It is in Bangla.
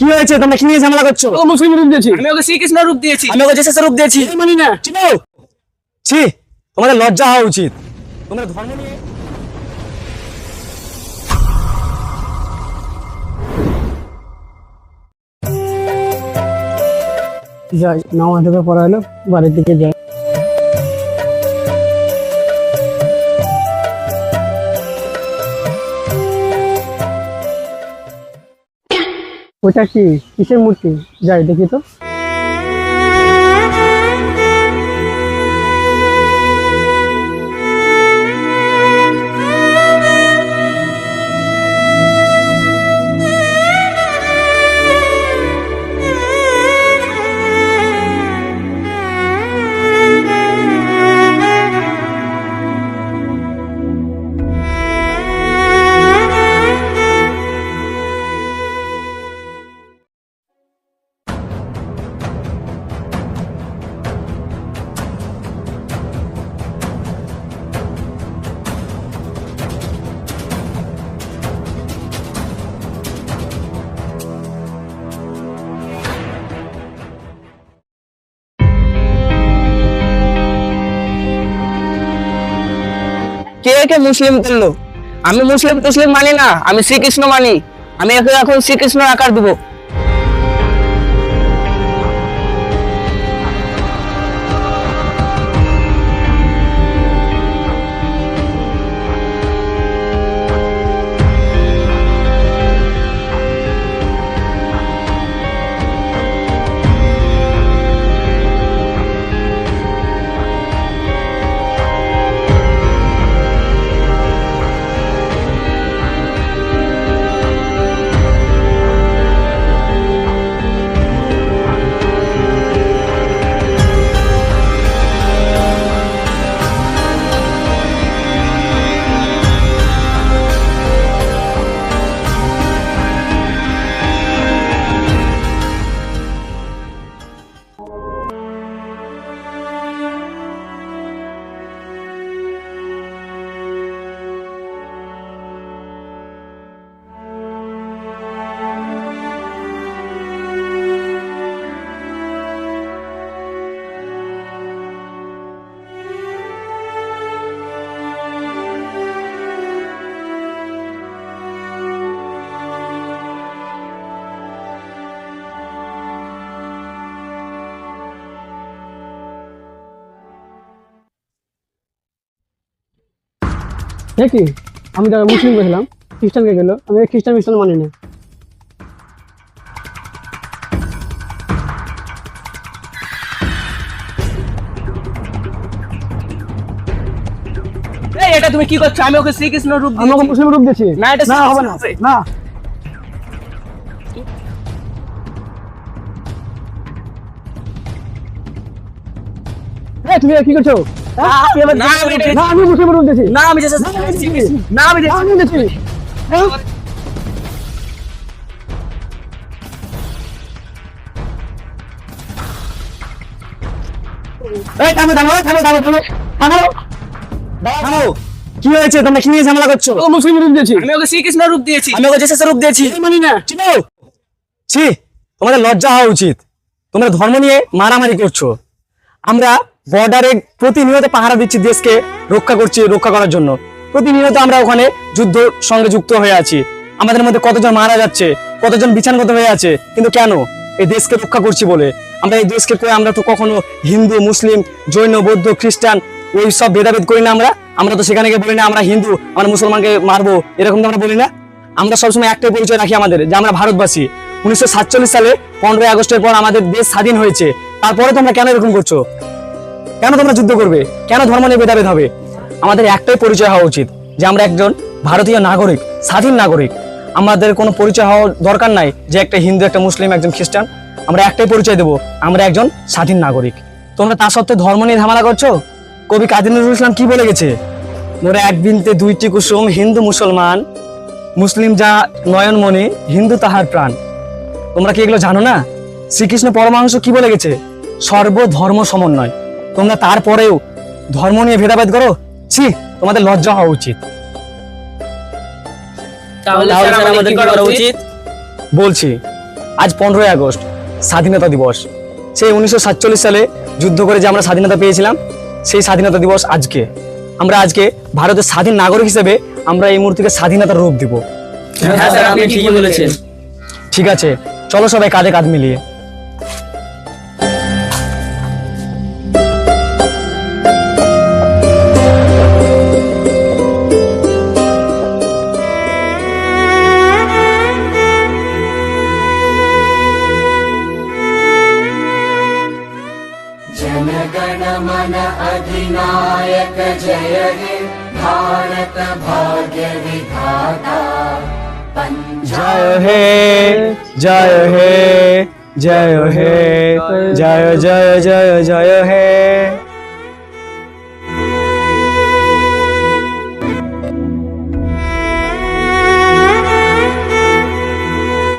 কি হয়েছে? তোমরা কি নিয়ে ঝামেলা করছ? ও মুসলিম রূপ দিয়েছি। আমি ওকে শ্রীকৃষ্ণ রূপ দিয়েছি। আমি ওকে জেসেস রূপ দিয়েছি। মানি না। চিনো? ছি তোমাদের লজ্জা হওয়া উচিত। তোমরা ধর্ম নিয়ে যাই নামাজ পড়া হলো বাড়ির দিকে যাই। ওটা কি কিসের মূর্তি? যাই দেখি তো। কে কে মুসলিম করল? আমি মুসলিম টুসলিম মানি না, আমি শ্রীকৃষ্ণ মানি। আমি এখন শ্রীকৃষ্ণ আকার দেবো। দেখি আমি যারা মুসলিম গেছিলাম খ্রিস্টানকে গেল। আমি খ্রিস্টান মিস্টান মানি না এটা তুমি কি করছ? আমি ওকে শ্রীকৃষ্ণ রূপ আমি ওকে মুসলিম রূপ দিয়েছি। না, এটা না হবে না। না। তুমি কি করছ? না, আমি এটা- না আমি মুসলিম রূপ দিয়েছি না আমি না, আমি আমি না, আমি দিয়েছি? এই থামো থামো থামো থামো থামো। থামো থামো কি হয়েছে? তোমরা কি নিয়ে ঝামেলা করছ? ও মুসলিম রূপ দিয়েছি। আমি ওকে শ্রীকৃষ্ণ রূপ দিয়েছি। আমি ওকে জেসেস রূপ দিয়েছি। মানি না। চিনো? ছি তোমাদের লজ্জা হওয়া উচিত। তোমরা ধর্ম নিয়ে মারামারি করছ। আমরা বর্ডারে প্রতিনিয়ত পাহারা দিচ্ছি দেশকে রক্ষা করছি, রক্ষা করার জন্য। প্রতিনিয়ত আমরা ওখানে যুদ্ধ সঙ্গে যুক্ত হয়ে আছি। আমাদের মধ্যে কতজন মারা যাচ্ছে, কতজন বিছানগত হয়ে আছে, কিন্তু কেন? এই দেশকে রক্ষা করছি বলে। আমরা এই দেশকে কই, আমরা তো কখনো হিন্দু, মুসলিম, জৈন, বৌদ্ধ, খ্রিস্টান, ওই সব ভেদাভেদ করি না আমরা। আমরা তো সেখানে গিয়ে বলি না, আমরা হিন্দু, আমরা মুসলমানকে মারবো, এরকম তো আমরা বলি না। আমরা সবসময় একটাই পরিচয় রাখি আমাদের, যে আমরা ভারতবাসী। উনিশশো সাতচল্লিশ সালে পনেরোই আগস্টের পর আমাদের দেশ স্বাধীন হয়েছে। তারপরে তোমরা কেন এরকম করছ? কেন তোমরা যুদ্ধ করবে? কেন ধর্ম নিয়ে ভেদাভেদ হবে? আমাদের একটাই পরিচয় হওয়া উচিত যে আমরা একজন ভারতীয় নাগরিক, স্বাধীন নাগরিক। আমাদের কোনো পরিচয় হওয়া দরকার নাই যে একটা হিন্দু, একটা মুসলিম, একজন খ্রিস্টান। আমরা একটাই পরিচয় দেব, আমরা একজন স্বাধীন নাগরিক। তোমরা তা সত্ত্বেও ধর্ম নিয়ে ঝামেলা করছ? কবি কাজী নজরুল ইসলাম কি বলে গেছে? মোরা এক বিনতে দুইটি কুসুম, হিন্দু, মুসলমান। মুসলিম যা নয়নমণি, হিন্দু তাহার প্রাণ। তোমরা কি এগুলো জানো না? শ্রীকৃষ্ণ পরমাংশ কি বলে গেছে? সর্বধর্ম সমন্বয়। তোমরা তারপরেও ধর্ম নিয়ে ভেদাভেদ করো? ছি তোমাদের লজ্জা হওয়া উচিত। তাহলে স্যার আমাদের কি করা উচিত? বলছি আজ পনেরোই আগস্ট স্বাধীনতা দিবস। সেই উনিশশো সাতচল্লিশ সালে যুদ্ধ করে যে আমরা স্বাধীনতা পেয়েছিলাম সেই স্বাধীনতা দিবস আজকে। আমরা আজকে ভারতের স্বাধীন নাগরিক হিসেবে আমরা এই মুহূর্তে স্বাধীনতার রূপ দিব। হ্যাঁ ঠিক আছে চলো সবাই কাঁধে কাঁধ মিলিয়ে। विनायक जय हे भारत भाग्य विधाता जय हे जय हे जय हे जय जय जय जय हे